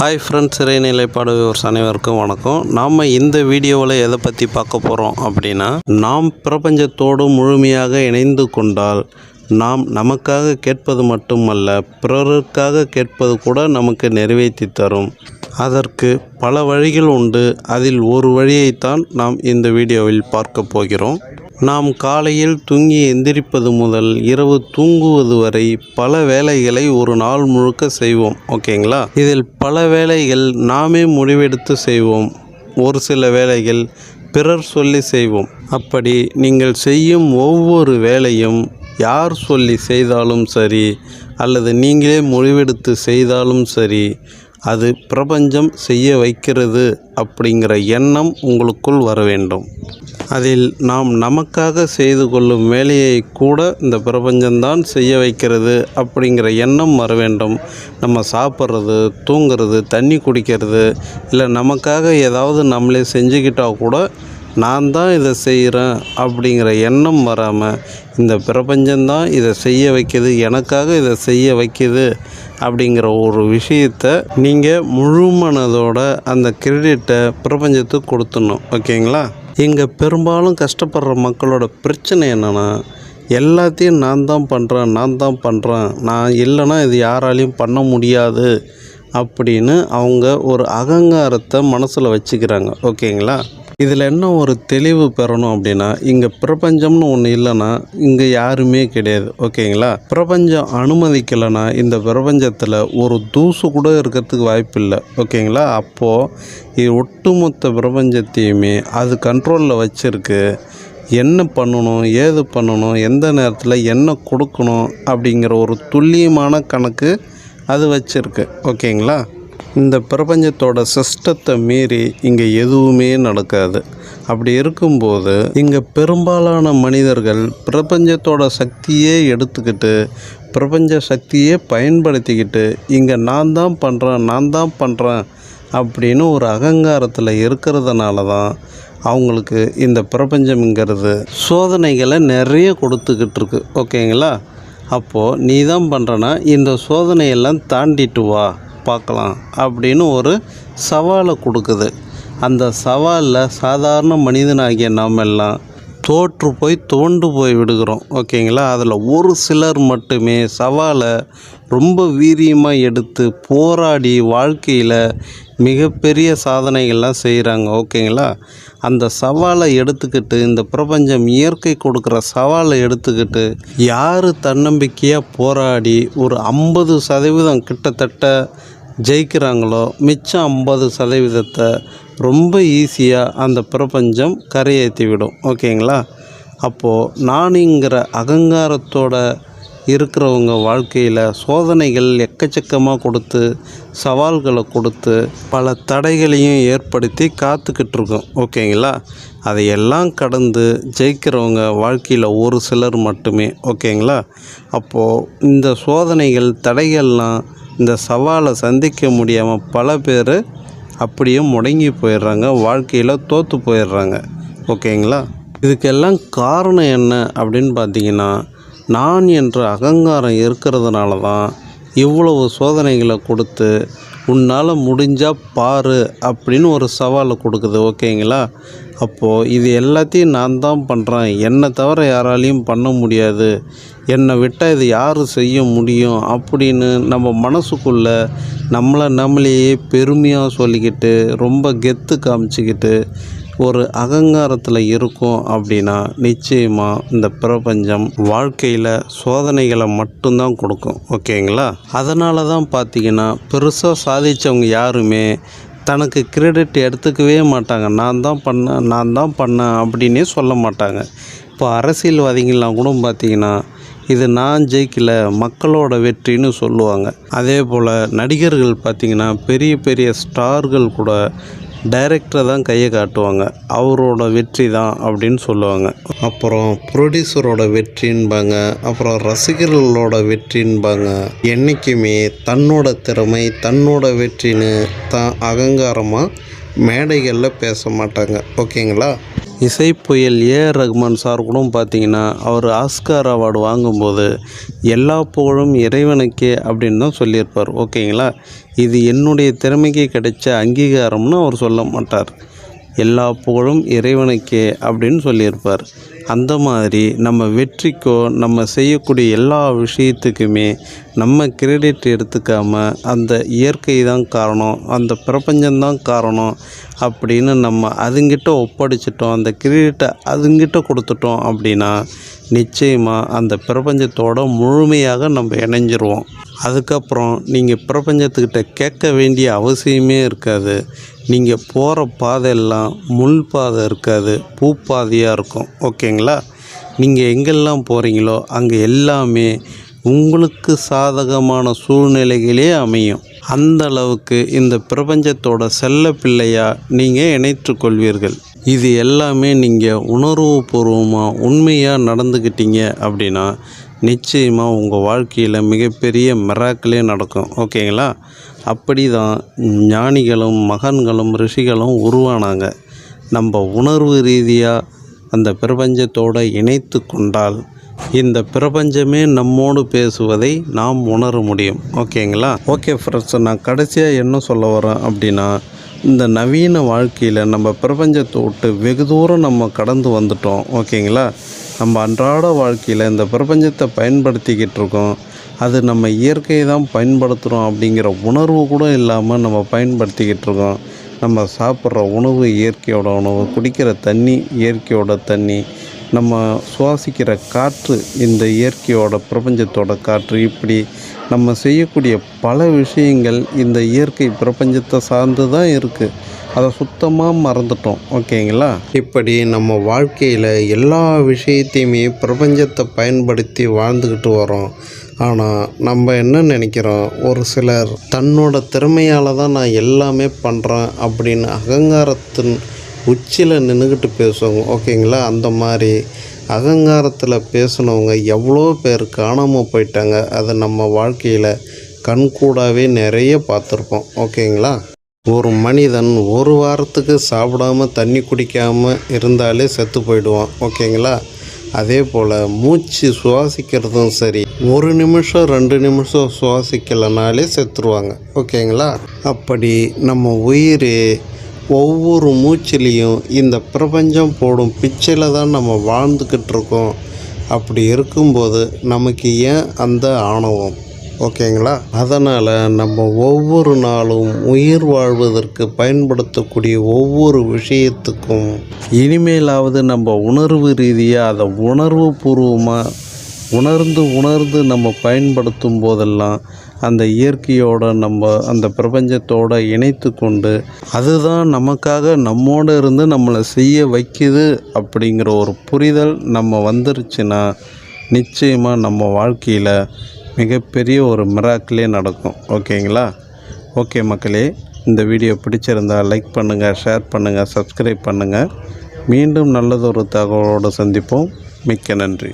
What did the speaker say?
Hi friends இறைநிலைப்பாடு viewers அனைவருக்கும் வணக்கம். நாம் இந்த வீடியோவில் எதை பற்றி பார்க்க போகிறோம் அப்படின்னா நாம் பிரபஞ்சத்தோடு முழுமையாக இணைந்து கொண்டால் நாம் நமக்காக கேட்பது மட்டுமல்ல பிறருக்காக கேட்பது கூட நமக்கு நிறைவேற்றி தரும். அதற்கு பல வழிகள் உண்டு. அதில் ஒரு வழியைத்தான் நாம் இந்த வீடியோவில் பார்க்க போகிறோம். நாம் காலையில் தூங்கி எந்திரிப்பது முதல் இரவு தூங்குவது வரை பல வேலைகளை ஒரு நாள் முழுக்க செய்வோம் ஓகேங்களா? இதில் பல வேலைகள் நாமே முடிவெடுத்து செய்வோம். ஒரு சில வேலைகள் பிறர் சொல்லி செய்வோம். அப்படி நீங்கள் செய்யும் ஒவ்வொரு வேலையும் யார் சொல்லி செய்தாலும் சரி அல்லது நீங்களே முடிவெடுத்து செய்தாலும் சரி அது பிரபஞ்சம் செய்ய வைக்கிறது அப்படிங்கிற எண்ணம் உங்களுக்குள் வர வேண்டும். அதில் நாம் நமக்காக செய்து கொள்ளும் வேலையை கூட இந்த பிரபஞ்சம்தான் செய்ய வைக்கிறது அப்படிங்கிற எண்ணம் வர வேண்டும். நம்ம சாப்பிட்றது தூங்குறது தண்ணி குடிக்கிறது இல்லை நமக்காக ஏதாவது நம்மளே செஞ்சுக்கிட்டால் கூட நான் தான் இதை செய்கிறேன் அப்படிங்கிற எண்ணம் வராமல் இந்த பிரபஞ்சம்தான் இதை செய்ய வைக்கிது எனக்காக இதை செய்ய வைக்கிது அப்படிங்கிற ஒரு விஷயத்தை நீங்கள் முழுமனதோட அந்த கிரெடிட்டை பிரபஞ்சத்துக்கு கொடுத்துடணும். ஓகேங்களா? இங்கே பெரும்பாலும் கஷ்டப்படுற மக்களோட பிரச்சனை என்னென்னா எல்லாத்தையும் நான் தான் பண்ணுறேன் நான் தான் பண்ணுறேன் நான் இல்லைன்னா இது யாராலையும் பண்ண முடியாது அப்படின்னு அவங்க ஒரு அகங்காரத்தை மனசில் வச்சுக்கிறாங்க. ஓகேங்களா? இதில் என்ன ஒரு தெளிவு பெறணும் அப்படின்னா இங்கே பிரபஞ்சம்னு ஒன்று இல்லைன்னா இங்கே யாருமே கிடையாது. ஓகேங்களா? பிரபஞ்சம் அனுமதிக்கலைன்னா இந்த பிரபஞ்சத்தில் ஒரு தூசு கூட இருக்கிறதுக்கு வாய்ப்பு இல்லை. ஓகேங்களா? அப்போது இது ஒட்டுமொத்த பிரபஞ்சத்தையுமே அது கண்ட்ரோலில் வச்சுருக்கு. என்ன பண்ணணும் ஏது பண்ணணும் எந்த நேரத்தில் என்ன கொடுக்கணும் அப்படிங்கிற ஒரு துல்லியமான கணக்கு அது வச்சுருக்கு. ஓகேங்களா? இந்த பிரபஞ்சத்தோட சிஸ்டத்தை மீறி இங்கே எதுவுமே நடக்காது. அப்படி இருக்கும்போது இங்கே பெரும்பாலான மனிதர்கள் பிரபஞ்சத்தோட சக்தியே எடுத்துக்கிட்டு பிரபஞ்ச சக்தியே பயன்படுத்திக்கிட்டு இங்கே நான் தான் பண்ணுறேன் நான் தான் பண்ணுறேன் அப்படின்னு ஒரு அகங்காரத்தில் இருக்கிறதுனால தான் அவங்களுக்கு இந்த பிரபஞ்சம்ங்கிறது சோதனைகளை நிறைய கொடுத்துக்கிட்டு இருக்கு. ஓகேங்களா? அப்போது நீ தான் பண்ணுறனா இந்த சோதனையெல்லாம் தாண்டிட்டு வா. பார்க்கலாம் அப்படின்னு ஒரு சவாலை கொடுக்குது. அந்த சவாலில் சாதாரண மனிதனாகிய நாம் எல்லாம் தோற்று போய் தோண்டு போய் விடுகிறோம். ஓகேங்களா? அதில் ஒரு சிலர் மட்டுமே சவாலை ரொம்ப வீரியமாக எடுத்து போராடி வாழ்க்கையில் மிகப்பெரிய சாதனைகள்லாம் செய்கிறாங்க ஓகேங்களா? அந்த சவாலை எடுத்துக்கிட்டு இந்த பிரபஞ்சம் இயற்கை கொடுக்குற சவாலை எடுத்துக்கிட்டு யார் தன்னம்பிக்கையாக போராடி ஒரு ஐம்பது சதவீதம் கிட்டத்தட்ட ஜெயிக்கிறாங்களோ மிச்சம் ஐம்பது சதவீதத்தை ரொம்ப ஈஸியாக அந்த பிரபஞ்சம் கரையேற்றி விடும் ஓகேங்களா? அப்போது நானுங்கிற அகங்காரத்தோட இருக்கிறவங்க வாழ்க்கையில் சோதனைகள் எக்கச்சக்கமாக கொடுத்து சவால்களை கொடுத்து பல தடைகளையும் ஏற்படுத்தி காத்துக்கிட்டு இருக்கோம். ஓகேங்களா? அதையெல்லாம் கடந்து ஜெயிக்கிறவங்க வாழ்க்கையில் ஒரு சிலர் மட்டுமே. ஓகேங்களா? அப்போது இந்த சோதனைகள் தடைகள்லாம் இந்த சவாலை சந்திக்க முடியாமல் பல பேர் அப்படியே முடங்கி போயிடுறாங்க. வாழ்க்கையில் தோற்று போயிடுறாங்க. ஓகேங்களா? இதுக்கெல்லாம் காரணம் என்ன அப்படின்னு பார்த்தீங்கன்னா நான் என்ற அகங்காரம் இருக்கிறதுனால தான் இவ்வளவு சோதனைகளை கொடுத்து உன்னால் முடிஞ்சால் பாரு அப்படின்னு ஒரு சவாலை கொடுக்குது. ஓகேங்களா? அப்போது இது எல்லாத்தையும் நான் தான் பண்ணுறேன் என்னை தவிர யாராலையும் பண்ண முடியாது. என்னை விட்டால் இது யார் செய்ய முடியும் அப்படின்னு நம்ம மனசுக்குள்ளே நம்மளை நம்மளையே பெருமையாக சொல்லிக்கிட்டு ரொம்ப கெத்து காமிச்சிக்கிட்டு ஒரு அகங்காரத்தில் இருக்கும் அப்படின்னா நிச்சயமாக இந்த பிரபஞ்சம் வாழ்க்கையில் சோதனைகளை மட்டும்தான் கொடுக்கும். ஓகேங்களா? அதனால தான் பார்த்தீங்கன்னா பெருசாக சாதித்தவங்க யாருமே தனக்கு கிரெடிட் எடுத்துக்கவே மாட்டாங்க. நான் தான் பண்ணேன் நான் தான் பண்ணேன் அப்படின்னே சொல்ல மாட்டாங்க. இப்போ அரசியல்வாதிகள்லாம் கூட பார்த்திங்கன்னா இது நான் ஜெயிக்கல மக்களோட வெற்றின்னு சொல்லுவாங்க. அதே போல் நடிகர்கள் பார்த்திங்கன்னா பெரிய பெரிய ஸ்டார்கள் கூட டைரக்டரை தான் கையை காட்டுவாங்க. அவரோட வெற்றி தான் அப்படின்னு சொல்லுவாங்க. அப்புறம் ப்ரொடியூசரோட வெற்றின்பாங்க அப்புறம் ரசிகர்களோட வெற்றின்பாங்க. என்றைக்குமே தன்னோட திறமை தன்னோட வெற்றின்னு தான் அகங்காரமாக மேடைகளில் பேச மாட்டாங்க. ஓகேங்களா? இசை புயல் ஏ. ரகுமான் ரஹ்மான் சார் கூட பார்த்தீங்கன்னா அவர் ஆஸ்கார் அவார்டு வாங்கும்போது எல்லா புகழும் இறைவனுக்கே அப்படின்னு தான் சொல்லியிருப்பார். ஓகேங்களா? இது என்னுடைய திறமைக்கு கிடைச்ச அங்கீகாரம்னு அவர் சொல்ல மாட்டார். எல்லா புகழும் இறைவனுக்கே அப்படின்னு சொல்லியிருப்பார். அந்த மாதிரி நம்ம வெற்றிக்கோ நம்ம செய்யக்கூடிய எல்லா விஷயத்துக்குமே நம்ம கிரெடிட் எடுத்துக்காம அந்த இயற்கை தான் காரணம் அந்த பிரபஞ்சம்தான் காரணம் அப்படின்னு நம்ம அதுங்கிட்ட ஒப்படைச்சிட்டோம் அந்த கிரெடிட்டை அதுங்கிட்ட கொடுத்துட்டோம் அப்படின்னா நிச்சயமாக அந்த பிரபஞ்சத்தோட முழுமையாக நம்ம இணைஞ்சிருவோம். அதுக்கப்புறம் நீங்கள் பிரபஞ்சத்துக்கிட்ட கேட்க வேண்டிய அவசியமே இருக்காது. நீங்கள் போகிற பாதையெல்லாம் முள் பாதை இருக்காது. பூ பாதையாக இருக்கும். ஓகேங்களா? நீங்கள் எங்கெல்லாம் போகிறீங்களோ அங்கே எல்லாமே உங்களுக்கு சாதகமான சூழ்நிலைகளே அமையும். அந்த அளவுக்கு இந்த பிரபஞ்சத்தோட செல்ல பிள்ளையாக நீங்கள் இணைத்துக்கொள்வீர்கள் இது எல்லாமே நீங்கள் உணர்வுபூர்வமாக உண்மையாக நடந்துக்கிட்டீங்க அப்படின்னா நிச்சயமாக உங்கள் வாழ்க்கையில் மிகப்பெரிய மிராக்கிளே நடக்கும். ஓகேங்களா? அப்படி தான் ஞானிகளும் மகன்களும் ரிஷிகளும் உருவானாங்க. நம்ம உணர்வு ரீதியாக அந்த பிரபஞ்சத்தோடு இணைத்து கொண்டால் இந்த பிரபஞ்சமே நம்மோடு பேசுவதை நாம் உணர முடியும். ஓகேங்களா? ஓகே ஃப்ரெண்ட்ஸ் நான் கடைசியாக என்ன சொல்ல வரேன் அப்படின்னா இந்த நவீன வாழ்க்கையில் நம்ம பிரபஞ்சத்தை விட்டு வெகு தூரம் நம்ம கடந்து வந்துட்டோம் ஓகேங்களா? நம்ம அன்றாட வாழ்க்கையில் இந்த பிரபஞ்சத்தை பயன்படுத்திக்கிட்டு இருக்கோம். அது நம்ம இயற்கையை தான் பயன்படுத்துகிறோம் அப்படிங்கிற உணர்வு கூட இல்லாமல் நம்ம பயன்படுத்திக்கிட்டு இருக்கோம். நம்ம சாப்பிட்ற உணவு இயற்கையோட உணவு குடிக்கிற தண்ணி இயற்கையோட தண்ணி. நம்ம சுவாசிக்கிற காற்று இந்த இயற்கையோட பிரபஞ்சத்தோட காற்று. இப்படி நம்ம செய்யக்கூடிய பல விஷயங்கள் இந்த இயற்கை பிரபஞ்சத்தை சார்ந்து தான் இருக்குது அதை சுத்தமாக மறந்துட்டோம். ஓகேங்களா? இப்படி நம்ம வாழ்க்கையில் எல்லா விஷயத்தையுமே பிரபஞ்சத்தை பயன்படுத்தி வாழ்ந்துக்கிட்டு வரோம். ஆனால் நம்ம என்ன நினைக்கிறோம்? ஒரு சிலர் தன்னோட திறமையால் தான் நான் எல்லாமே பண்ணுறேன் அப்படின்னு அகங்காரத்தின் உச்சியில் நின்றுக்கிட்டு பேசுவாங்க. ஓகேங்களா? அந்த மாதிரி அகங்காரத்தில் பேசினவங்க எவ்வளோ பேர் காணாமல் போயிட்டாங்க. அதை நம்ம வாழ்க்கையில் கண்கூடாவே நிறைய பார்த்துருப்போம். ஓகேங்களா? ஒரு மனிதன் ஒரு வாரத்துக்கு சாப்பிடாம தண்ணி குடிக்காமல் இருந்தாலே செத்து போயிடுவான். ஓகேங்களா? அதே போல் மூச்சு சுவாசிக்கிறதும் சரி. ஒரு நிமிஷம் ரெண்டு நிமிஷம் சுவாசிக்கலைனாலே செத்துருவாங்க. ஓகேங்களா? அப்படி நம்ம உயிர் ஒவ்வொரு மூச்சிலையும் இந்த பிரபஞ்சம் போடும் பிச்சையில் தான் நம்ம வாழ்ந்துக்கிட்டு இருக்கோம். அப்படி இருக்கும்போது நமக்கு ஏன் அந்த ஆணவம்? ஓகேங்களா? அதனால் நம்ம ஒவ்வொரு நாளும் உயிர் வாழ்வதற்கு பயன்படுத்தக்கூடிய ஒவ்வொரு விஷயத்துக்கும் இனிமேலாவது நம்ம உணர்வு ரீதியாக அதை உணர்வு பூர்வமாக உணர்ந்து உணர்ந்து நம்ம பயன்படுத்தும் போதெல்லாம் அந்த இயற்கையோட நம்ம அந்த பிரபஞ்சத்தோட இணைத்து கொண்டு அதுதான் நமக்காக நம்மோடு இருந்து நம்மளை செய்ய வைக்குது அப்படிங்கிற ஒரு புரிதல் நம்ம வந்துருச்சுன்னா நிச்சயமாக நம்ம வாழ்க்கையில் மிகப்பெரிய ஒரு மிராக்கிலே நடக்கும். ஓகேங்களா? ஓகே மக்களே இந்த வீடியோ பிடிச்சிருந்தால் லைக் பண்ணுங்கள் ஷேர் பண்ணுங்கள் சப்ஸ்கிரைப் பண்ணுங்கள் மீண்டும் நல்லதொரு தகவலோடு சந்திப்போம். மிக்க நன்றி.